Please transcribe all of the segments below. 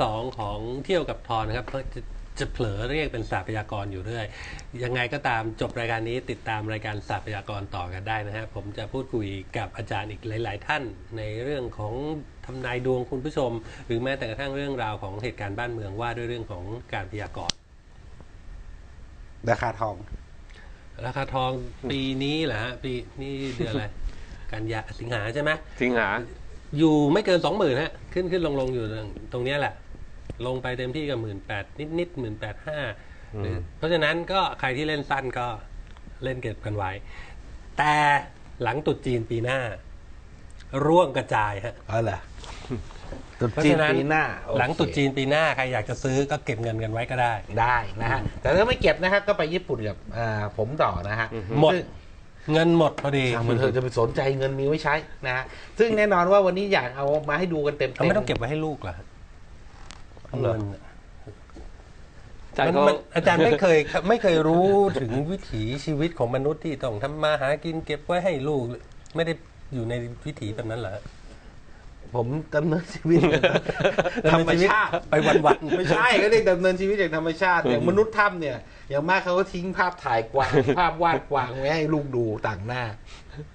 สู่ช่วงที่2ของเที่ยวกับทอนนะครับเพราะจะจะเผลอเรียกเป็นศาสตร์พยากรณ์อยู่เรื่อย ยังไงก็ตามจบรายการนี้ติดตามรายการศาสตร์พยากรณ์ต่อกันได้นะฮะผมจะพูดคุยกับอาจารย์อีกหลาย ๆ ท่าน ในเรื่องของทำนายดวงคุณผู้ชม หรือแม้แต่กระทั่งเรื่องราวของเหตุการณ์บ้านเมืองว่าด้วยเรื่องของการพยากรณ์ราคาทอง ราคาทองปีนี้แหละฮะปีนี่เดือนอะไรกันยาสิงหาใช่ไหมสิงหาอยู่ไม่เกินสองหมื่นฮะขึ้นขึ้นลงลงอยู่ตรงเนี้ยแหละ ลงไปเต็มที่ก็หมื่นแปดนิดนิดหมื่นแปดห้าเพราะฉะนั้นก็ใครที่เล่นสั้นก็เล่นเก็บกันไว้ แต่หลังตรุษจีนปีหน้า ร่วงกระจายฮะอ๋อเหรอตรุษเพราะจีนฉะนั้นปีหน้าโอเคหลังตรุษจีนปีหน้า ใครอยากจะซื้อก็เก็บเงินกันไว้ก็ได้ ได้นะฮะ แต่ถ้าไม่เก็บนะครับก็ไปญี่ปุ่นกับอ่าผมต่อนะฮะหมดซึ่งเงินหมดพอดีช่างมันเถอะจะไปสนใจเงินมีไว้ใช้นะฮะซึ่งแน่นอนว่าวันนี้อยากเอามาให้ดูกันเต็มๆเขาไม่ต้องเก็บไว้ให้ลูกเหรอฮะ เอาเหรอเงินน่ะอาจารมัย์นเขามันอาจารย์ไม่เคยไม่เคยรู้ถึงวิถีชีวิตของมนุษย์ที่ต้องทำมาหากินเก็บไว้ให้ลูก ไม่ได้อยู่ในวิถีแบบนั้นเหรอผมดำเนินชีวิตธรรมชาติไปวันๆไม่ใช่ก็เรียกดำเนินชีวิตอย่างธรรมชาติอย่างมนุษย์ถ้ำเนี่ย อย่างมากเขาก็ทิ้งภาพถ่ายกวางภาพวาดกวางไว้ให้ลูกดูต่างหน้าจบจบ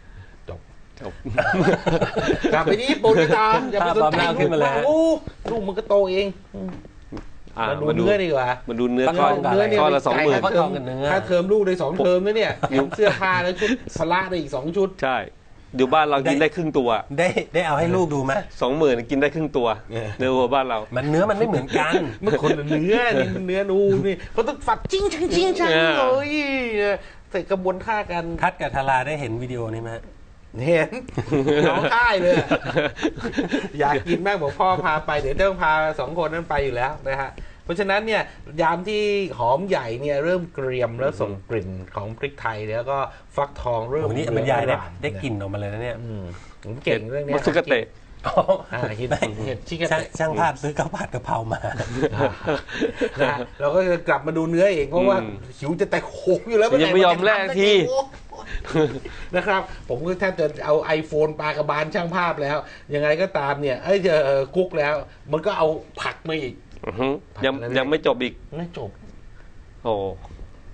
กลับไปที่ญี่ปุ่นก็ตามอย่าไปสนใจภาพความน่าขึ้ลูนกมาแล้วว่าโอ้ลูกมันก็โตเองอืมอะมาดูมาดูเนื้อดีกว่ามาดูเนื้อฟักก้อนทองกับอะไรเนื้อเนี่ยก้อนละสองหมื่นฟักทองกับเนื้อค่าเทอมลูกได้สองเทอมนะเนี่ยแถมเสื้อผ้าแล้วชุดพละได้อีกสองชุด ใช่เดี๋ยวบ้านเรากินได้ได้ครึ่งตัว ได้ได้เอาให้ลูกดูไหมสองหมื่นกินได้ครึ่งตัวเออเนื้อวัวบ้านเรา มันเนื้อมันไม่เหมือนกันมันคนละเนื้อนี่มันเนื้อนูนี่เขาต้องฝัดจิ้งชิงชิงชังเออเลยใส่กระบวนท่ากันทัดกับทาราได้เห็นวิดีโอนี้ไหม เห็นร้องไห้เลยอะอยากกินแม่งบอกพ่อพาไป เดี๋ยวต้องพาสองคนนั้นไปอยู่แล้วนะฮะเพราะฉะนั้นเนี่ยยามที่หอมใหญ่เนี่ยเริ่มเกรียมแล้วส่งกลิ่นของพริกไทยแล้วก็ฟักทองเริ่มวันนี้บรรยายได้เริ่มได้กลิ่นออกมาเลยนะเนี่ยอืมผมเก่งเรื่องเนี้ยมัตสึกะเตะ อ๋ออ่าเห็ดเห็ดชิกะช่างเตะช่างภาพซื้อข้าวผัดกะเพรามานะเราก็จะกลับมาดูเนื้อเองเพราะว่าอืมหิวจะแตกโขกอยู่แล้วยังไม่ยอมแลกทีนะครับ ผมก็แทบจะเอา iPhone ปากระบาลช่างภาพแล้ว ยังไงก็ตามเนี่ย เอ้ยเจอกุ๊กแล้ว มันก็เอาผักมาอีกอื้อหือยังผัดอะไรยังไม่จบอีกไม่จบ โอ้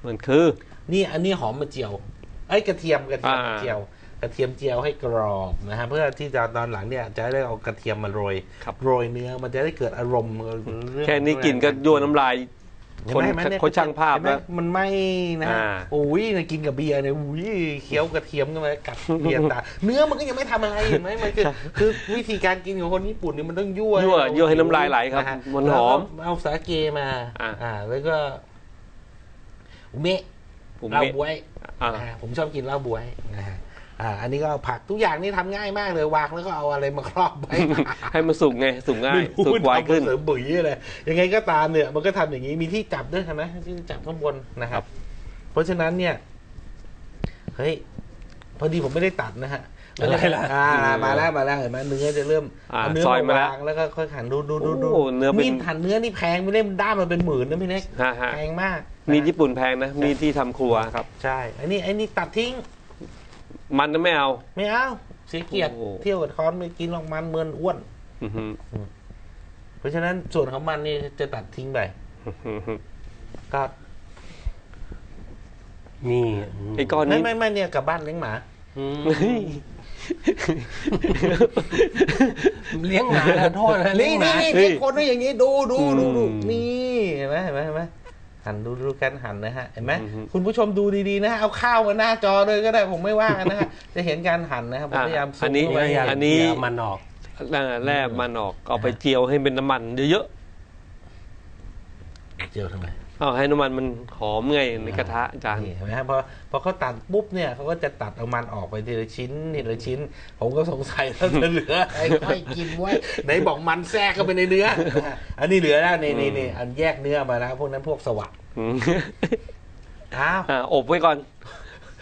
มันคือ นี่อันนี้หอมมาเจียวไอ้ยกระเทียมกระเทียมอ่าเจียวก ระเทียมเจียวให้กรอบนะฮะเพื่อที่จะตอนหลังเนี่ยจะได้เอากระเทียมมาโรยครับโรยเนื้อมันจะได้เกิดอารมณ์เรื่องแค่นี้กินก็ยั่วน้ำลายเห็คนไหมเห็นไหมเนี่ยคนช่างภาพเห็นไหมแล้วมันไม่นะฮะอ่าโอ้ยเนี่ยกินกับเบียร์เนี่ยอุ้ยเคี้ยวกระเทียมกันมากัดเบียร์ตาเนื้อมันก็ยังไม่ทำอะไรเห็นไหมมันคือคือวิธีการกินของคนญี่ปุ่นเนี่ยมันต้องยั่วยั่วเรายั่วให้น้ำลายไหลครับะฮะมันหอมแล้วก็เอาสาเกมาอ่าอ่า แล้วก็อุเมะผมเหล้าไม่บวยอ่านะฮะผมชอบกินเหล้าบวยนะฮะ อ่าอันนี้ก็ผักทุกอย่างนี่ทำง่ายมากเลยวางแล้วก็เอาอะไรมาครอบไว้ให้มันสุกไงสุกง่ายไม่รู้สุกไวขึ้นทำเสริมบุ๋ยเลยยังไงก็ตามเนี่ยมันก็ทำอย่างนี้มีที่จับด้วยใช่ไหมที่จับข้างบนนะครับ เพราะฉะนั้นเนี่ยเฮ้ยพอดีผมไม่ได้ตัดนะฮะอะไรล่ะอ่ามาแล้วมาแล้วเห็นไหมเนื้อจะเริ่มอ่าเอาเนื้อซอยมามาแล้ววางแล้วก็ค่อยหั่นดูดูดูดูโอ้เนื้อเป็นมีดหั่นเนื้อนี่แพงไม่เล่มด้ามมันเป็นหมื่นนะพี่เน็กฮะฮะแพงมากมีดนะญี่ปุ่นแพงนะมีที่ทำครัวครับ ใช่อันนี้อันนี้ตัดทิ้ง มันก็ไม่เอา ไม่เอาเสียเกียรติโอ้เที่ยวกับคอนไม่กินหรอกมันเมินอ้วน อื้อหือเพราะฉะนั้นส่วนของมันนี่จะตัดทิ้งไปอื้อหือก็นี่ไอ้ก้อนไม่นี้ไม่ไม่เนี่ยกลับบ้านเลี้ยงหมา อืมเฮ้ยเลี้ยงหมาขอโทษนะเลี้ยนี่งหมา นี่เฮ้นี่ยคน都อย่างนี้ดูดูดูดูอืมนี่เห็นไหมเห็นไหมเห็นไหม หันดูดูกันหันนะฮะเห็นไหมอือฮึคุณผู้ชมดูดีๆนะฮะเอาข้าวมาหน้าจอเลยก็ได้ผมไม่ว่ากันนะฮะจะเห็นการหันนะครับผมพยายามซูมอันนี้เข้าไปอย่าอันนี้อย่ามันออกแร่มันออกเอาไปเจียวให้เป็นน้ำมันเยอะเจียวทำไม ๆเอาให้น้ำมันมันหอมไงในกระทะอาจารย์นี่เห็นไหมฮะพอพอเขาตัดปุ๊บเนี่ยเขาก็จะตัดเอามันออกไปทีละชิ้นทีละชิ้น ผมก็สงสัยแล้วจะเหลืออะไรค่อยกินไว้ไหนบอกมันแทรกเข้าไปในเนื้อนะฮะอันนี้เหลือแล้วนี่นี่นี่อันแยกเนื้อมาแล้วพวกนั้นพวกสวัสดอืมอ้าวอ่าอบไว้ก่อน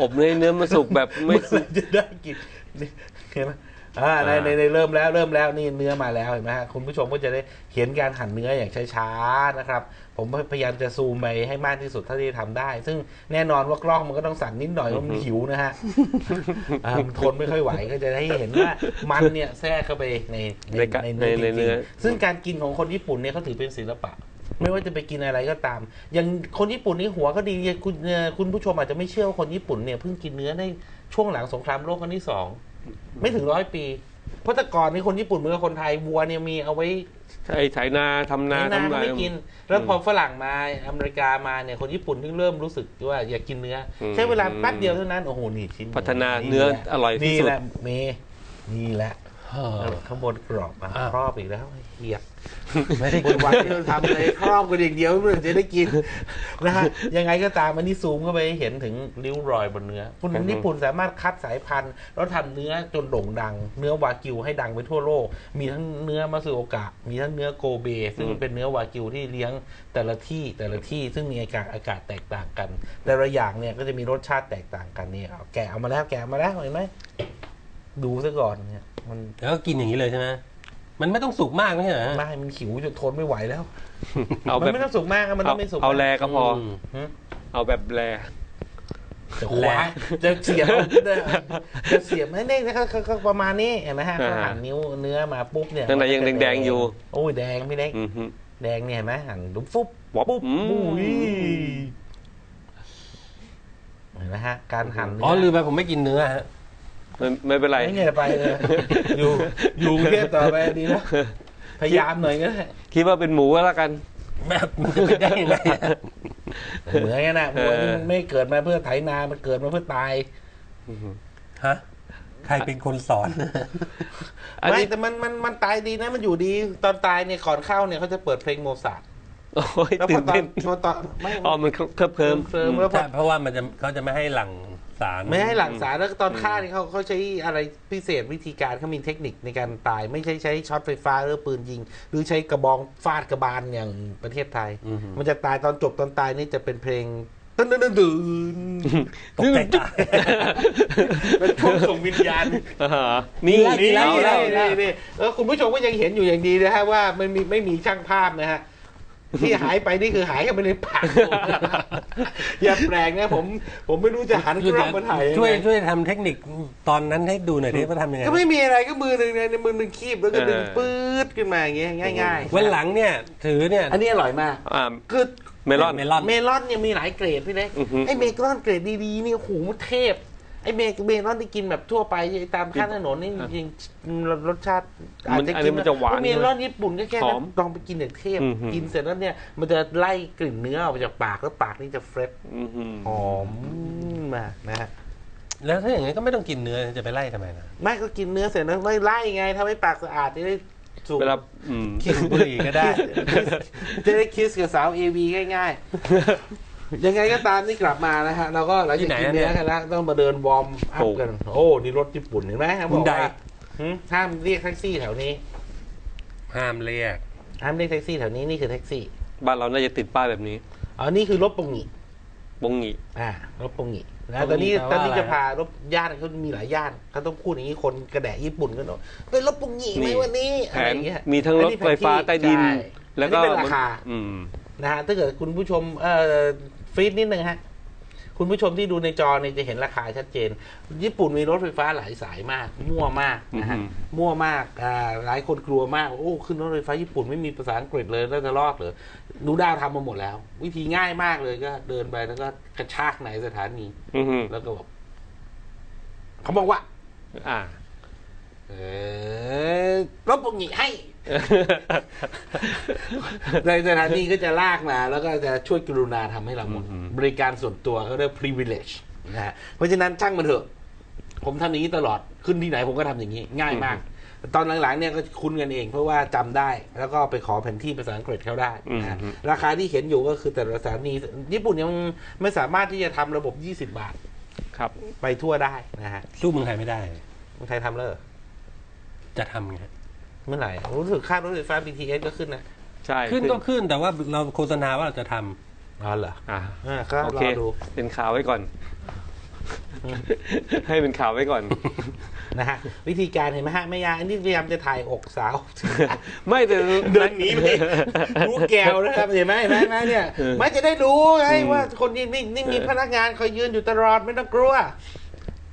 อบเนื้อเนื้อมันสุกแบบไม่เมื่อไหร่จะได้กินนี่เห็นไหม อ่าในอ่าในในเริ่มแล้วเริ่มแล้วนี่เนื้อมาแล้วเห็นไหมฮะคุณผู้ชมก็จะได้เห็นการหั่นเนื้ออย่างช้าๆนะครับ ผมพยายามจะซูมไปให้มากที่สุดเท่าที่ทำได้ ซึ่งแน่นอนว่ากล้องมันก็ต้องสั่นนิดหน่อยเพราะมันหิวนะฮะอ่ามันทนไม่ค่อยไหวก็จะให้เห็นว่ามันเนี่ยแทรกเข้าไปในในกะในเนื้อในจเนื้ริงอๆซึ่งการกินของคนญี่ปุ่นเนี่ยเขาถือเป็นศิลปะไม่ว่าจะไปกินอะไรก็ตาม อย่างคนญี่ปุ่นนี่หัวก็ดีคุณเอ่อคุณผู้ชมอาจจะไม่เชื่อว่าคนญี่ปุ่นเนี่ยเพิ่งกินเนื้อได้ช่วงหลังสงครามโลกครั้งที่สอง ไม่ถึงร้อยปี เพราะแต่ก่อนนี่คนญี่ปุ่นเหมือนกับคนไทยวัวเนี่ยมีเอาไว้ใช่ไถนาทำนาให้นาทำก็นาไม่กิน แล้วพอฝรั่งมาอเมริกามาเนี่ยคนญี่ปุ่นเพิ่งเริ่มรู้สึกว่าอยากกินเนื้ออมใช้เวลาแป๊บเดียวเท่านั้นโอ้โหนี่ชิ้นพัฒนาเนื้อแหละอร่อยที่นี่สุดแหละเมนี่แหละเออ ข้างบนกรอบมาอ้าวครอบอีกแล้วเฮียไม่ได้บนวันที่เราทำเลยครอบกันอย่างเดียวเพื่อจะได้กินนะฮะยังไงก็ตามมันนี่ซูมเข้าไปให้เห็นถึงริ้วรอยบนเนื้อคนอือฮึญี่ปุ่นสามารถคัดสายพันธุ์ แล้วทำเนื้อจนโด่งดัง เนื้อวากิวให้ดังไปทั่วโลก มีทั้งเนื้อมาสึโอกะ มีทั้งเนื้อโกเบ ซึ่งเป็นเนื้อวากิวที่เลี้ยงแต่ละที่แต่ละที่ซึ่งมีอากาศอากาศแตกต่างกัน แต่ละอย่างเนี่ยก็จะมีรสชาติแตกต่างกันเนี่ยเอาแกะเอามาแล้วแกะเอามาแล้วเห็นไหม ดูซะก่อนเนี่ย มันแล้วก็กินอย่างนี้เลยใช่ไหมมันไม่ต้องสุกมากไม่ใช่เหรอไม่มันหิวจนทนไม่ไหวแล้ว เอามัแบนบไม่ต้องสุกมากอะมันต้องไม่สุกเอามากแลก็พอมหึเอาแบบแลจะคว้าจะเสียบเอาจะเสียบไม่ได้นะครับก็ก็ประมาณนี้เห็นไหมฮะอ่าเขาหั่นนิ้วเนื้อมาปุ๊บเนี่ยข้างในยังแดงๆอยู่ โอ้ยแดงพี่เล็ก อือฮึ แดงเนี่ยเห็นไหมหั่นดุ๊บฟุบวับปุ๊บอืม อุ้ยเห็นไหมฮะการหั่นเนื้อ๋อลืมไปผมไม่กินเนื้อฮะ ไม่ไม่เป็นไรไม่เงี้ยไปเลยอยู่อยู่กรุงเทพต่อไปดีนะพยายามหน่อยก็ได้คิดว่าเป็นหมูก็แล้วกันแบบมันจะเป็นได้ยังไงอะเหมือนกันนะวัวนี่มันไม่เกิดมาเพื่อไถนา มันเกิดมาเพื่อตายฮะใครเป็นคนสอนอันไม่นี้แต่มันมันมันตายดีนะ มันอยู่ดี ตอนตายเนี่ยก่อนเข้าเนี่ยเขาจะเปิดเพลงโมซาร์ทโอ้ยแล้วพตื่อนตอนเต้นพอตอนไม่อ๋อมันเคลิบเคลิมเคลิ้มแล้วพอใช่เพราะว่ามันจะเขาจะไม่ให้หลั่ง สารไม่ให้หลังสารแล้วตอนฆ่าเนี่ยเขาเขาใช้อะไรพิเศษวิธีการเขามีเทคนิคในการตาย ไม่ใช่ใช้ช็อตไฟฟ้าหรือปืนยิง หรือใช้กระบองฟาดกระบาลอย่างประเทศไทยอือฮึมันจะตายตอนจบตอนตายนี่จะเป็นเพลงตึ้นตึ้นตึ้นตึ้นตกใจตายเป็นช่วงส่งวิญญาณอ่าฮะนี่นี่เอานี่แล้วนี่นี่เออคุณผู้ชมก็ยังเห็นอยู่อย่างดีนะฮะว่าไม่มีไม่มีช่างภาพนะฮะ ที่หายไปนี่คือหายกันไปในปากผมอย่าแปลกนะผม ผมไม่รู้จะหันกล้องมาถ่ายงไงช่วยช่วยทำเทคนิคตอนนั้นให้ดูหน่อยดิว่าทำยังไง ก็ไม่มีอะไรก็มือหนึ่งในมือหนึ่งคีบแล้วก็ดึงเออปื๊ดขึ้นมาอย่างเงี้ยง่ายๆวันหลังเนี่ย ถือเนี่ย อันนี้อร่อยมากอ่าคือเมลอนเมลอนเมลอนเนี่ยมีหลายเกรดพี่เล็กอือฮึไอ้เมลอนเกรดดีๆนี่โอ้โหเทพ ไอ้เมเมลอนที่กินแบบทั่วไปตามข้างถนนนี่จริงๆรสชาติอาจจะอันนี้มันจะหวานเมลอนญี่ปุ่นก็แค่หนั้อนมลองไปกินอย่างเทพอือฮึกินเสร็จแล้วเนี่ย มันจะไล่กลิ่นเนื้อออกมาจากปากแล้วปากนี่จะเฟรชอื้อหือหอมมากนะฮะแล้วถ้าอย่างนี้นก็ไม่ต้องกินเนื้อจะไปไล่ทำไมนะไม่ก็กินเนื้อเสร็จแล้วไม่ไล่ไงทำให้ปากสะอาดจะได้สูบเวลาอืมกินบุหรี่ก็ได้ จะได้คิสกับสาวเอวีง่าย ๆ ยังไงก็ตามนี่กลับมานะฮะเราก็หลังจากกินเนื้อกันแล้วต้องมาเดินวอร์มอัพกัน โอ้นี่รถญี่ปุ่นเห็นไหมครับบอกว่าหืมห้ามเรียกแท็กซี่แถวนี้ ห้ามเรียกห้ามเรียกแท็กซี่แถวนี้นี่คือแท็กซี่ บ้านเราน่าจะติดป้ายแบบนี้อ๋อนี่คือรถปงหงิบงหงีอ่ารถปงหงินะปงหงิตอนนี้แปลว่าตอนนี้อะไรจะพารถย่านเขามีหลายย่านเขาต้องพูดอย่างนี้คนกระแดะญี่ปุ่นกันหน่อยเป็นรถปงหงิไหมวันนี้แผอะไรนอย่างเงี้ยมีทั้งรถไฟฟ้าใต้ดินใช่แล้วก็อันนี้เป็นราคาอืมนะฮะถ้าเกิดคุณผู้ชมเอ่อ ฟีดนิดนึงฮะ คุณผู้ชมที่ดูในจอเนี่ยจะเห็นราคาชัดเจน ญี่ปุ่นมีรถไฟฟ้าหลายสายมาก มั่วมากนะฮะอือฮึมั่วมากอ่าหลายคนกลัวมาก โอ้ขึ้นรถไฟฟ้าญี่ปุ่นไม่มีภาษาอังกฤษเลยแล้วจะรอดเหรอหนูดาวทำมาหมดแล้ว วิธีง่ายมากเลยก็ เดินไปแล้วก็กระชากไหนสถานีอือหือแล้วก็บอกเขาบอกว่า อ่า เออ รถปงหงิให้ในสถานีก็จะลากมา แล้วก็จะช่วยกรุณาทำให้เราหมดอืมบริการส่วนตัวเขาเรียก privilege นะฮะเพราะฉะนั้นช่างมันเถอะ ผมทำอย่างนี้ตลอดขึ้นที่ไหนผมก็ทำอย่างนี้ ง่ายมาก ตอนหลังๆเนี่ยก็คุ้นกันเอง เพราะว่าจำได้ แล้วก็ไปขอแผนที่ภาษาอังกฤษเขาได้นะฮะอืมราคาที่เห็นอยู่ก็คือแต่ละสถานีญี่ปุ่นยังไม่สามารถที่จะทำระบบ 20 บาท ครับ ไปทั่วได้นะฮะสู้เมืองไทยไม่ได้เมืองไทยทำแล้วเหรอจะทำไง เมื่อไหร่รู้สึกค่ารถไฟฟ้า BTS ก็ขึ้นนะใช่ขึ้นก็ขึ้นแต่ว่าเราโฆษณาว่าเราจะทำอ๋อเหรออ่าอ่าก็โอรเคอดูเป็นข่าวไว้ก่อน ให้เป็นข่าวไว้ก่อน นะฮะวิธีการเห็นไหมฮะแม่ยาอันนี้พยายามจะถ่ายอกสาว ไม่แต่ เดินหนีไปรู้แก้วนะครับเห็นไหมเห็นไหมเห็นไหมเนี่ยไม่จะได้รู้ไงว่าคนนี้นี่นี่มีพนักงานคอยยืนอยู่ตลอดไม่ต้องกลัว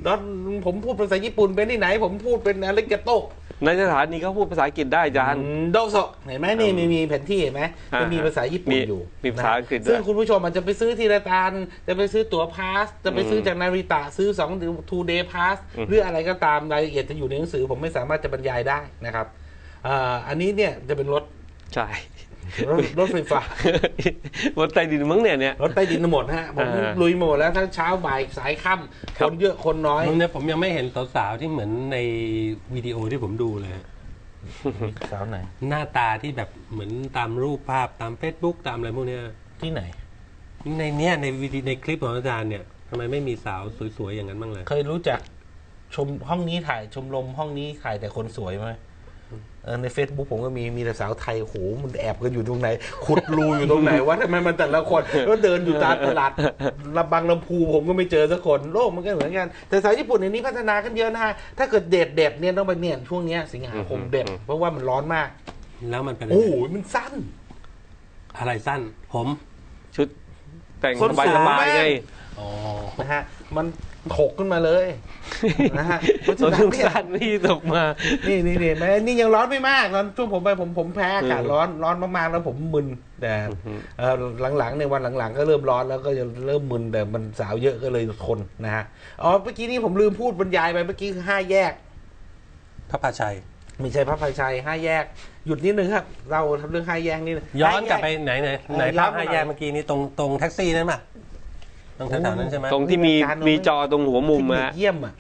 ตอนผมพูดภาษาญี่ปุ่นเป็นที่ไหน ผมพูดเป็นอะไรกาโตะในสถานีเขาพูดภาษาอังกฤษได้อาจารย์โดโซะเห็นไหมนี่มีมีแผนที่เห็นไหมอ่าจะมีภาษาญี่ปุ่นมีอยู่มีภาษาอังกฤษด้วยซึ่งคุณผู้ชมอาจจะไปซื้อทีละตานจะไปซื้อตั๋วพาส จะไปซื้อจากนาริตะซื้อสองทูเดย์พาสอืมหรืออะไรก็ตามรายละเอียดจะอยู่ในหนังสือผมไม่สามารถจะบรรยายได้นะครับอ่าอันนี้เนี่ยจะเป็นรถใช่ รถรถไฟฟ้าบนใต้ดินมั้งเนี่ยเนี่ยรถใต้ดินหมดฮะผมอ่าลุยหมดแล้วทั้งเช้าบ่ายสายค่ำคครับนเยอะคนน้อยผมเนี่ยผมยังไม่เห็นสาวๆที่เหมือนในวิดีโอที่ผมดูเลยฮะสาวไหนหน้าตาที่แบบเหมือนตามรูปภาพตาม Facebook ตามอะไรพวกเนี้ยที่ไหน ในเนี้ยในวิดีในคลิปของอาจารย์เนี่ยทำไมไม่มีสาวสวยๆอย่างนั้นบ้างเลย เคยรู้จักชมห้องนี้ถ่ายชมรมห้องนี้ถ่ายแต่คนสวยไหมเออ ใน Facebook ผมก็มีมีแต่สาวไทยโหมันแอบกันอยู่ตรงไหน ขุดรูอยู่ตรงไหนวะทำไมมันแต่ละคนแล้วเดินอยู่ตามตลาดลำบางลำพูผมก็ไม่เจอสักคนโลกมันก็เหมือนกัน แต่สาวญี่ปุ่นในนี้พัฒนากันเยอะนะฮะถ้าเกิดเด็ดเด็ดๆเนี่ยต้องไปเนี่ยช่วงเนี้ยสิงหาคมเด็ดเพราะว่ามันร้อนมาก แล้วมันเป็นอะไรโอ้โหมันสั้น อะไรสั้น ผม ชุดแต่งส้นสบายสูสงบายมากไงอ๋อ นะฮะมันถกขึ้นมาเลยนะฮะเพราะส่วนฉะนั้นทุกเนี่ยสันนี่ตกมา นี่นี่นี่แม้นี่ยังร้อนไม่มากตอนช่วงผมไปผมผมแพ้อากาศอืมร้อนร้อนมากๆแล้วผมมึนแต่เอ่อหลังๆในวันหลังๆ ก็เริ่มร้อนแล้วก็จะเริ่มมึนแต่มันสาวเยอะก็เลยทนนะฮะอ๋อเมื่อกี้นี้ผมลืมพูดบรรยายไปเมื่อกี้คือห้าแยก พระพาชัยไม่ใช่พระภัยชัยห้าแยกหยุดนิดนึงครับ เราทำเรื่องห้าแยกนี่ย้อนกลับไปห้าแยไหนไหนเออไหนย้ภาอพนมาห้าหน่อยแยกเมื่อกี้นี้ตรงตรงแท็กซี่นั่นป่ะ ตรงแถวๆนั้นใช่ไหมตรงที่มีการมีจอตรงหัวมุมเทคนิมาคเยี่ยมอะ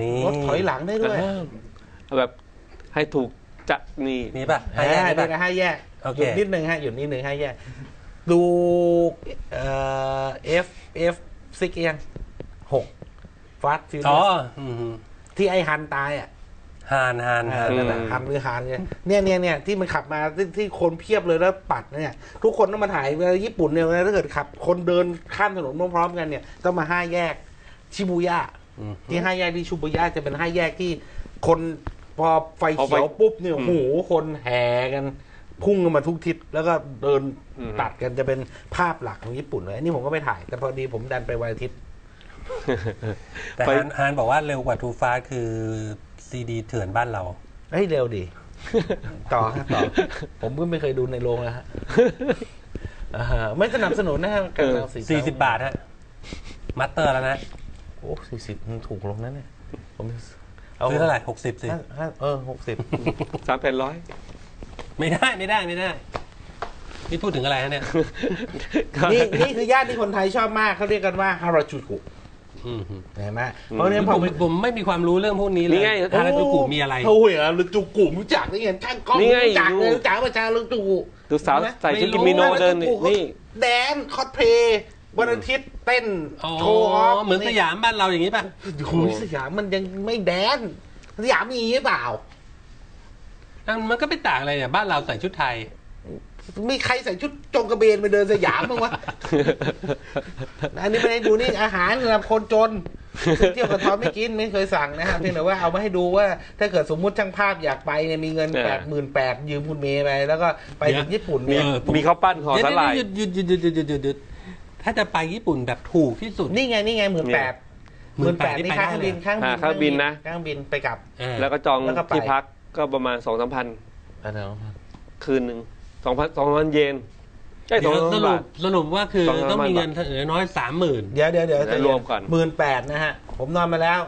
นี่รถถอยหลังได้ด้วยเอาแบบให้ถูกจะนี่นี่ป่ะห้าแยกอ่านี่นี่ป่ะก็ห้าแยกโอเคหยุดนิดนึงฮะหยุดนิดนึงห้าแยก ดูเอ่อ F F ซิกยังหกฟาสฟิวอ๋ออืมที่ไอฮันตายอะ ฮานฮานฮานนั่นแหละฮันหรือฮานเนี่ยเนี่ยเนี่ยเนี่ยที่มันขับมาที่ที่คนเพียบเลยแล้วปัดเนี่ย ทุกคนต้องมาถ่ายเวลาญี่ปุ่นเนี่ยเวลาถ้าเกิดขับ คนเดินข้ามถนนพร้อมๆกันเนี่ยต้องมาห้าแยกชิบูย่าอืมที่ห้าแยกที่ชิบูย่าจะเป็นห้าแยกที่คนพอไฟพอไฟเขียวปุ๊บเนี่ยอืโอ้มโหคนแห่กันพุ่งกันมาทุกทิศแล้วก็เดินอืมตัดกันจะเป็นภาพหลักของญี่ปุ่นเลยอันนี้ผมก็ไปถ่าย แต่พอดีผมดันไปวันอาทิตย์แต่ไปฮานฮานบอกว่าเร็วกว่าทูฟาสคือ ซีดีเถื่อนบ้านเรา เฮ้ยเร็วดิต่อฮะต่อ ผมก็ไม่เคยดูในโรงนะฮะอ่าฮะไม่สนับสนุนนะฮะการเออเอา40บาทฮะมัตเตอร์แล้วนะโอ้สี่สิบถูกลงนั่นเนี่ยผมซื้อเท่าไหร่60สิห้าห้าเออหกสิบสามแผ่นร้อยไม่ได้ไม่ได้ไม่ได้ นี่พูดถึงอะไรฮะเนี่ย นี่นี่คือย่านที่คนไทยชอบมากเขาเรียกกันว่าฮาราจูกุอืม เห็นไหมเพราะฉะนั้นผพอมไปผมไม่มีความรู้เรื่องพวกนี้เลยนี่ไงฮาราจูกุมีอะไรโอ้ยฮาราจูกุรู้จักได้ไงช่างกล้องนี่ไงรู้จักอยู่เลยรู้จักประชาฮาราจูกุดูสาวเห็นไหมใส่ชุดไม่รู้กิโมิโนเดินนี่นี่ แดนคอสเพลย์วันอาทิตย์เต้นอ๋อ โชว์ออฟเหมือนสยามบ้านเราอย่างนี้ป่ะ โอ้ยสยามมันยังไม่แดนสยามมีหรือเปล่าอะมันก็ไม่ต่างอะไรเนี่ยบ้านเราใส่ชุดไทย มีใครใส่ชุดจงกระเบนไปเดินสยามบ้างวะ อันนี้ไม่ได้ดูนี่อาหารสำหรับคนจนเที่ยวกับทอมไม่กินไม่เคยสั่งนะครับเพียงแต่ว่าเอามาให้ดูว่า ถ้าเกิดสมมติช่างภาพอยากไปเนี่ยมีเงินแปดหมื่นแปดยืมคุณเมย์ไป แล้วก็ไปถึงญี่ปุ่นเนี่ยมีข้าวปั้นขอสลายหยุดหยุดหยุดหยุดหยุดหยุดหยุดถ้าจะไปญี่ปุ่นแบบถูกที่สุด นี่ไงนี่ไงหมื่นแปดหมื่นแปดนี่ค่าเคงบินค่างบินนะค่างบินไปกลับ แล้วก็จองที่พักก็ประมาณสองสามพันคืนหนึ่ง สองพันสองพันเยนใช่สเดี๋องยวพันสรุบาปท สรุปว่าคือสองพันต้องมีบาทเงินเหลือน้อยสามหมื่น เดี๋ยวเดี๋ยวเดี๋ยวเดี๋ยวรวมก่อน หมื่นแปดนะฮะ ผมนอนมาแล้ว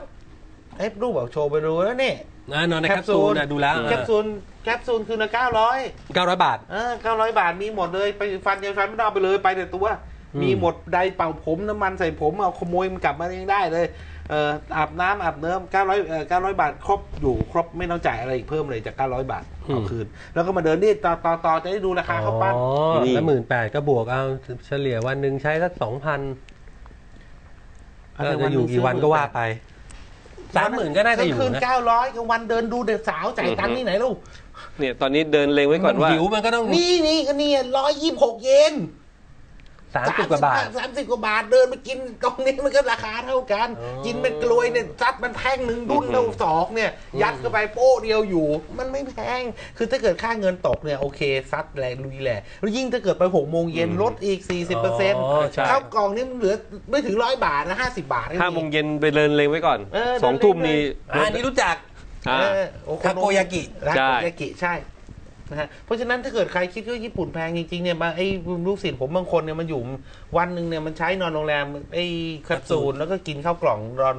เอ้รูปบอกโชว์ไปดูแล้วนี่ นะนอนในแคปซูลนะดูแล้วแคปซูลแคปซูลคือละเก้าร้อยเก้าร้อยบาท เออเก้าร้อยบาทมีหมดเลยไปฟันยังฟันไม่ต้องเอาไปเลยไปแต่ตัว อืม มีหมดไดร์เป่าผมน้ำมันใส่ผมเอาขโมยมันกลับมาเองได้เลย เอ่ออาบน้ำอาบเนื้อเก้าร้อยเอ่อเก้าร้อยบาท ครบอยู่ครบไม่ต้องจ่ายอะไรอีกเพิ่มเลยจากเก้าร้อยบาทเอาคืน แล้วก็มาเดินนี่ต่อต่อต่อจะได้ดูราคาเขาวปั้นอ๋อแล้วหมื่นแปดก็บวกเอาเฉลี่ยวันหนึ่งใช้สักสองพันเราจะอยู่กี่วันก็ว่าไปสามหมื่นก็น่าจะอยู่คืนนะเก้าร้อยกลางวันเดินดูเด็กสาวจ่ายตังค์ที่ไหนลูกเนี่ยตอนนี้เดินเลงไว้ก่อนว่าหิวมันก็ต้องนี่นี่ก็นี่ร้อยยี่สิบหกเยน 30กว่าบาทสามสิบกว่าบาทเดินไปกินตรงนี้มันก็ราคาเท่ากันอ๋อกินเป็นกลวยเนี่ยซัดมันแท่งหนึ่งดุนเราสองเนี่ย ยัดเข้าไปโป้เดียวอยู่ มันไม่แพง คือถ้าเกิดค่าเงินตกเนี่ยโอเคซัดแรงลุยแหละแล้วยิ่งถ้าเกิดไปหกโมงเย็นลดอีก40เปอร์เซ็นต์อ๋อใช่ข้าวกล่องนี่มันเหลือไม่ถึงร้อยบาทนะห้าสิบาทห้าโมงเย็นไปเดินเลงไว้ก่อนเออสองทุ่มนี่อ่าอันนี้รู้จักอ่าเออโอทาโกยากิทาใช่โกยากิใช่ นะฮะเพราะฉะนั้นถ้าเกิดใครคิดว่าญี่ปุ่นแพงจริงๆเนี่ยมาไอ้ลูกศิษย์ผมบางคนเนี่ยมันอยู่วันหนึ่งเนี่ยมันใช้นอนโรงแรมไอ้แคปซูลแล้วก็กินข้าวกล่องรอน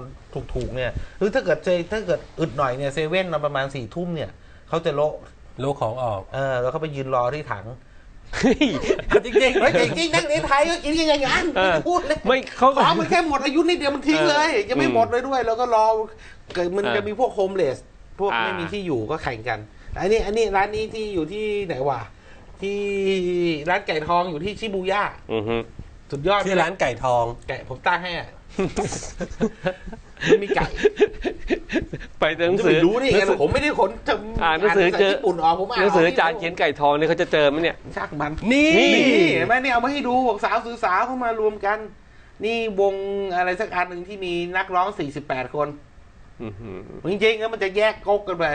ถูกๆเนี่ยหรือถ้าเกิดเจอถ้าเกิดอึดหน่อยเนี่ยเซเว่นนอนประมาณสี่ทุ่มเนี่ยเขาจะโละโลกของออกเออแล้วเขาไปยืนรอที่ถังเฮ้ยจริงๆเฮ้ยจริงๆนักเรียนไทยก็กินกันอย่างนั้นเออพูดเลยไม่เขาขอมันแค่หมดอายุนิดเดียวมันทิ้งเลย ยังไม่หมดเลยด้วย แล้วก็รอเกิดมันเออจะมีพวกโฮมเลส พวกอ่าไม่มีที่อยู่ก็แข่งกัน อันนี้ อันนี้ร้านนี้ที่อยู่ที่ไหนวะที่ร้านไก่ทองอยู่ที่ชิบูย่าอือฮึสุดยอดชื่อร้านไก่ทองไก่ผมตั้งให้อะไม่มีไก่ไปหนังจะสืไปอรู้นี่ไงผมไม่ได้ขนจะอ่านหนังสือเจอญี่ปุ่นออกผมอ่านหนังสือออาจารย์เขียนไก่ทองนี่เขาจะเจอไหมเนี่ยชักมันนี่นี่นี่เห็นไหมเนี่ยเอามาให้ดูบอกสาวสื่อสาวเข้ามารวมกัน นี่วงอะไรสักอันหนึ่งที่มีนักร้อง48คนอือฮึจริงๆแล้วมันจะแยกก๊กกันไป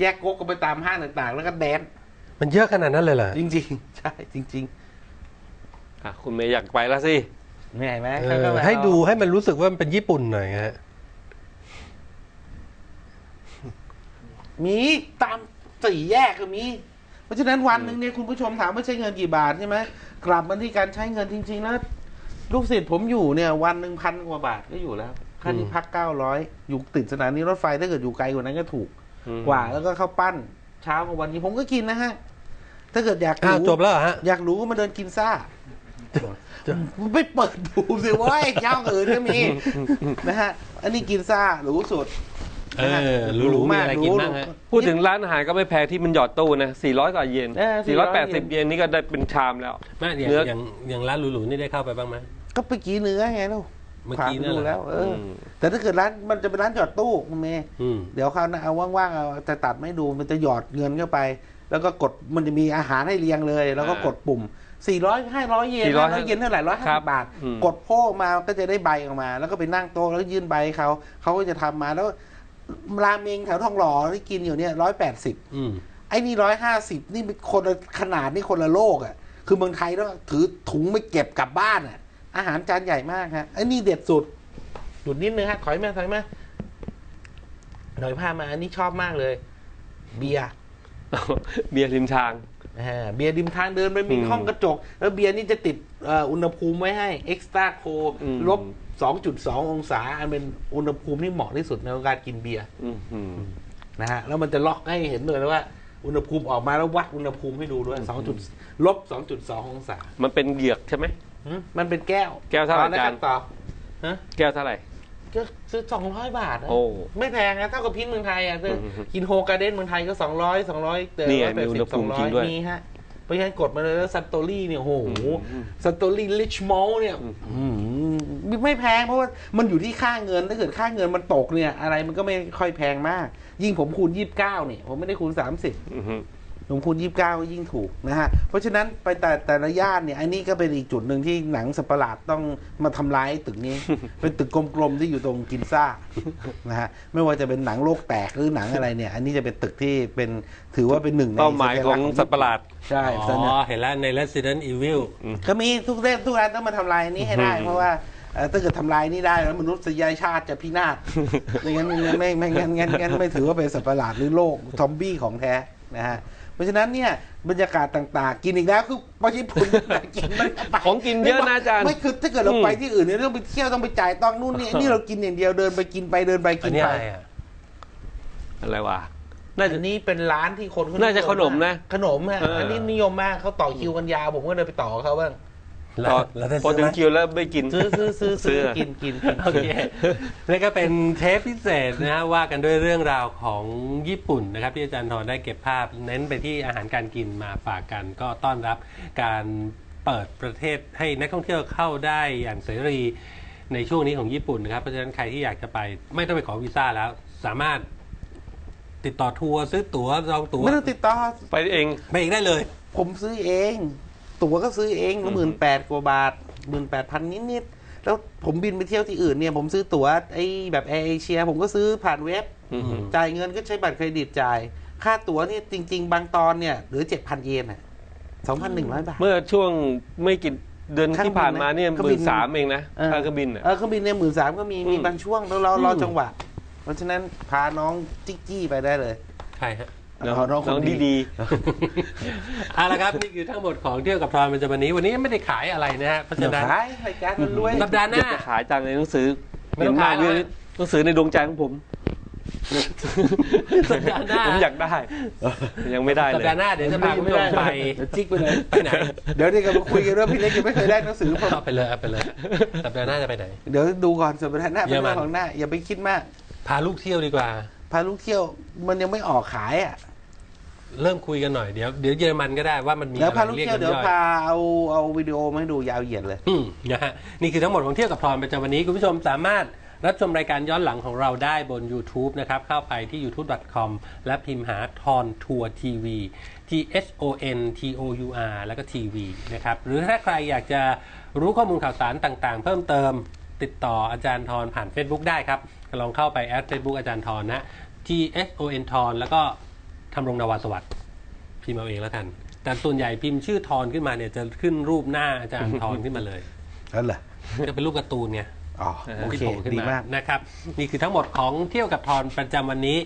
แยกก๊กกันไปตามห้างต่างๆ แล้วก็แดนซ์มันเยอะขนาดนั้นเลยเหรอจริงๆ ใช่ จริง อะคุณเมย์อยากไปแล้วสิๆนี่เห็นไหมเอเขาก็อแบบให้ดูให้มันรู้สึกว่ามันเป็นญี่ปุ่นหน่อยฮะมีตามสี่แยกก็มี เพราะฉะนั้นวันหนึ่งเนี่ยคุณผู้ชมถามว่าใช้เงินกี่บาทใช่ไหมกลับมาที่การใช้เงินจริงๆแล้วลูกศิษย์ผมอยู่เนี่ย วันหนึ่งพันกว่าบาทก็อยู่แล้วค่าที่พักเก้าร้อยอยู่ติดสถานีรถไฟถ้าเกิดอยู่ไกลกว่านั้นก็ถูกอืม กว่าแล้วก็ข้าวปั้น เช้ากับวันนี้ผมก็กินนะฮะ ถ้าเกิดอยากอ้าวรู้จบแล้วเหรอฮะอยากรู้ก็มาเดินกินซ่าไม่เปิดดูสิเว่าเจ้าอื่นก็มีนะฮะ อันนี้กินซ่าหรูสุดเออหรูๆมีอะไรกินบ้างฮะพูดถึงร้านอาหารก็ไม่แพงที่มันหยอดตู้นะ 400กว่าเยนเออ400 480 เยนนี่ก็ได้เป็นชามแล้วแม่อย่างเนื้อออย่างอย่างร้านหรูๆนี่ได้เข้าไปบ้างไหมก็ไปกินเนื้อไงลูก เมื่อกี้เนี่ยผ่าไปดูเหรอแล้วเอออ ม แต่ถ้าเกิดร้านมันจะเป็นร้านจอดตู้คุณเมย์อืม เดี๋ยวคราวหน้าเอาว่างๆเอาจะตัดไม่ดูมันจะหยอดเงินเข้าไป แล้วก็กดมันจะมีอาหารให้เรียงเลย แล้วก็อ่ากดปุ่ม 400 500 เยน400 500เยนเท่าไหร่150ครับบาท อืม กดโพ่มาก็จะได้ใบออกมา แล้วก็ไปนั่งโต๊ะแล้วยื่นใบให้เขาเขาก็จะทำมาแล้วราเมงแถวทองหล่อที่กินอยู่เนี่ย180อืม ไอ้นี่ร้อยห้าสิบนี่เป็นคนละขนาดนี่คนละโลกอะ คือเมืองไทยต้องถือถุงไม่เก็บกลับบ้านอะ อาหารจานใหญ่มากฮะไอ้นี่เด็ดสุดหยุดนิดนึงฮะถอยมาถอยมาหน่อยพามาอันนี้ชอบมากเลย เบียร์เบียร์ริมทางอ่าเบียร์ริมทางเดินไปมีอืมห้องกระจก แล้วเบียร์นี่จะติดเอ่ออุณหภูมิไว้ให้เอ็กซ์ตร้าโคอืมลบสองจุดสององศา อันเป็นอุณหภูมิที่เหมาะที่สุดในการกินเบียร์อื้อหือนะฮะแล้วมันจะล็อกให้เห็นเลยว่า อุณหภูมิออกมาแล้ววัดอุณหภูมิให้ดูด้วยสองจุดลบสองจุดสององศา มันเป็นเหยือกใช่ไหมหึ มันเป็นแก้วแก้วเท่าไหร่ตอนแรจานต่อฮะแก้วเท่าไหร่ก็ซื้อสองร้อยบาทนะโอ้ไม่แพงนะเท่ากับพินเมืองไทยอะซื้ออืมกินโฮการ์เด้นเมืองไทยก็สองร้อยสองร้อยเตอนี่ไงแปดมีอุสิณหบภูสองมิร้จริอยงด้วยมีฮะเพราะฉะนั้นกดมาเลยแล้วซันโตรี่เนี่ยโอ้โหอืมซันโตรี่ลิชมอลเนี่ยอืมไม่แพงเพราะว่ามันอยู่ที่ค่าเงินถ้าเกิดค่าเงินมันตกเนี่ย อะไรมันก็ไม่ค่อยแพงมาก ยิ่งผมคูณยี่สิบเก้าเนี่ยผมไม่ได้คูณสามสิบอื้อหือ ลงคูณยี่สิบเก้าก็ยิ่งถูกนะฮะ เพราะฉะนั้นไปแต่แต่ละย่านเนี่ยอันนี้ก็เป็นอีกจุดหนึ่งที่หนังสัตว์ประหลาดต้องมาทำร้ายตึกนี้ เป็นตึกกลมๆที่อยู่ตรงกินซ่านะฮะไม่ว่าจะเป็นหนังโลกแตกหรือหนังอะไรเนี่ย อันนี้จะเป็นตึกที่เป็นถือว่าเป็นหนึ่งในเป้าหมายของสัตว์ประหลาดใช่อ๋สัญญาอเห็นแล้วใน Resident Evil ก็มีทุกเรื่องทุกอันต้องมาทำลายอันนี้ให้ได้เพราะว่าเอ่อถ้าเกิดทำลายนี่ได้แล้วมนุษยชาติจะพินาศไม่งั้นไม่ไม่ไม่งั้นงั้นงั้นไม่ถือว่าเป็นสัตว์ประหลาดหรือโลกซอมบี้ของแท้นะฮะเพ ราะฉะนั้นเนี่ยบรรยากาศต่างๆ กินอีกแล้วคือไปญี่ปุ่นกินไม่ได้ไปของกินเยอะนะอาจารย์ไม่คือถ้าเกิดเราอืมไปที่อื่นเนี่ยต้องไปเที่ยวต้องไปจ่ายต้องนู่นนี่นี่เรากินอย่างเดียวเดินไปกินไปเดินไปอักินนนี้ไปอะไรอะอะไรวะน่าจะอันนี้เป็นร้านที่คนเขน่าจะขนมนะ ขนมฮะเอออัอันนี้นิยมมากเขาต่อคิวกันยาวผมก็เลยไปต่อเขาบ้าง พอแล้วได้พอซื้อถึไหงม คิวแล้วไม่กิน ซื้อซื้อซื้อซื้อซื้อ กินกินกินโอเคนี่ก็เป็นเทปพิเศษนะฮะว่ากันด้วยเรื่องราวของญี่ปุ่นนะครับ ที่อาจารย์ทรได้เก็บภาพ เน้นไปที่อาหารการกินมาฝากกันก็ต้อนรับการเปิดประเทศให้นักท่องเที่ยวเข้าได้อย่างเสรีในช่วงนี้ของญี่ปุ่นนะครับเพราะฉะนั้นใครที่อยากจะไปไม่ต้องไปขอวีซ่าแล้ว สามารถติดต่อทัวร์ซื้อตั๋วจองตั๋วไม่ต้องติดต่อไปเองไปเองได้เลย ผมซื้อเองอ ตั๋วก็ซื้อเองหมื่นแปดกว่าบาทหมื่นแปดพันนิดๆแล้วผมบินไปเที่ยวที่อื่นเนี่ย ผมซื้อตั๋วไอ้แบบแอร์เอเชียผมก็ซื้อผ่านเว็บอืมจ่ายเงินก็ใช้บัตรเครดิตจ่าย ค่าตั๋วเนี่ยจริง ๆ บางตอนเนี่ยเหลือเจ็ดพันเยนอะสองพันหนึ่งร้อยบาท เมื่อช่วงไม่กี่เดือนเครื่องที่ผ่านมาเนี่ยบินนะหมื่นสามเองนะเออค่าเครื่องบินอะเออเครื่องบินเนี่ยหมื่นสามก็มีมีอืมบางช่วงแล้วเรารออมจังหวะ เพราะฉะนั้นพาน้องจิ๊กจี้ไปได้เลยใครฮะ น้องเอาน้องคนน้องดีดีเอาละครับนี่คือทั้งหมดของเที่ยวกับทอนประจำวันนี้วันนี้ไม่ได้ขายอะไรนะฮะเพราะเดี๋ยฉะวนั้นขายรายการมันรวยสัปดาห์ๆหอยาน้ากจะขายจังเลยหนังสือไม่ต้องขายเห็นแล้วมากหนังสือในดวงใจของผมสัปดาห์หน้าผมอยากได้ ยังไม่ได้สัปเลยดาห์หน้าเดี๋ยวจะพาคุณผู้ชมไปเดี๋ยวจิ๊กไปเลยไปไหนเดี๋ยวนี่ก็มาคุยกันเรื่องพี่เล็กยังไม่เคยได้หนังสือผมเอาไปเลยเอาไปเลยสัปดาห์หน้าจะไปไหน เดี๋ยวดูก่อนสัปดาห์หน้าเยเป็อนรมันเรื่องของหน้าอย่าไปคิดมาก พาลูกเที่ยวดีกว่า พาลูกเที่ยวมันยังไม่ออกขายอะ เริ่มคุยกันหน่อยเดี๋ยวเดี๋ยวเยอรมันก็ได้ว่ามันมีแล้วอะไรพาลูกเรียกเที่ยวกันเดี๋ยวย่อยพาเอาเอาวิดีโอมาให้ดูยาวเหยียดเลยอืมนะฮะนี่คือทั้งหมดของเที่ยวกับทอนประจำวันนี้คุณผู้ชมสามารถรับชมรายการย้อนหลังของเราได้บน YouTube นะครับ เข้าไปที่ youtube.com และพิมพ์หาทอนทัวร์ทีวี T H O N T O U R แล้วก็ทีวีนะครับ หรือถ้าใครอยากจะรู้ข้อมูลข่าวสารต่างๆ เพิ่มเติมติดต่ออาจารย์ทรผ่าน Facebook ได้ครับ ลองเข้าไปแอด Facebook อาจารย์ทรนะ T H O N ทรแล้วก็ ทำรงนาวาสวัสดิ์พิมพ์เอาเองแล้วกัน แต่ส่วนใหญ่พิมพ์ชื่อทรขึ้นมาเนี่ยจะขึ้นรูปหน้าอาจารย์ทรขึ้นมาเลยนั่นแหละจะเป็นรูปการ์ตูนไงอ๋อโอที่เคโผล่ขึ้นดีมามากนะครับ นี่คือทั้งหมดของเที่ยวกับทอนประจำวันนี้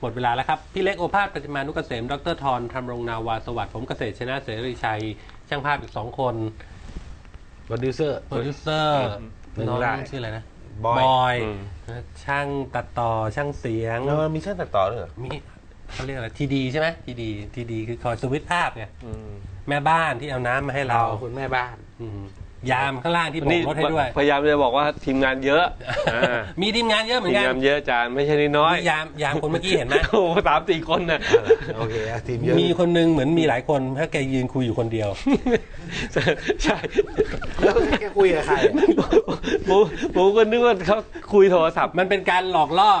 หมดเวลาแล้วครับ พี่เล็กโอภาสปฏิมานุกเกษม ดรทอนทำรงนาวาสวัสดิ์ผมเกษตรชนะเสรีชัย ช่างภาพอีกสองคนโปรดิวเซอร์โปรดิวเซอร์หนึ่งน้องรายชื่ออะไรนะบอยอยอืมช่างตัดต่อช่างเสียงแล้วมันมีช่างตัดต่อด้วยเหรอมี เขาเรียกอะไรทีดีใช่ไหมทีดีทีดีคือคอยสวิตช์ภาพไงอืมแม่บ้านที่เอาน้ำมาให้เรา เราคุณแม่บ้าน อืมยามข้างล่างที่โบกรถให้ด้วย พยายามจะบอกว่าทีมงานเยอะอ่ามีทีมงานเยอะเหมือทีนมกันงานเยอะจานไม่ใช่น้อยมียามยามคนเมื่อกี้เห็นไหม โอ้โหสามสี่คนน่ะโอเคอะทีมเยอะมีคนนึงเหมือนมีหลายคนถ้าแกยืนคุยอยู่คนเดียว ใช่แล้วแกคุยกับใครอะผมผมก็นึกว่าเขาคุยโทรศัพท์ มันเป็นการหลอกล่อ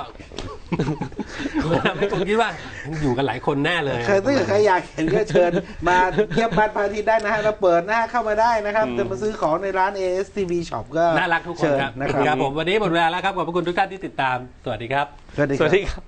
ทำให้ผมคิดว่าอยู่กันหลายคนแน่เลยเคยถ้าเกิดใครอยากเห็นก็เชิญมาเยี่ยมบ้านพระอาทิตย์ได้นะฮะเราเปิดหน้าเข้ามาได้นะครับอืมจะมาซื้อของในร้าน ASTV Shop ก็น่ารักทุกคนเชิญครับนะครับครับผมวันนี้หมดเวลาแล้วครับขอบพระคุณทุกท่านที่ติดตามสวัสดีครับ สวัสดีสวัสครับดีครับ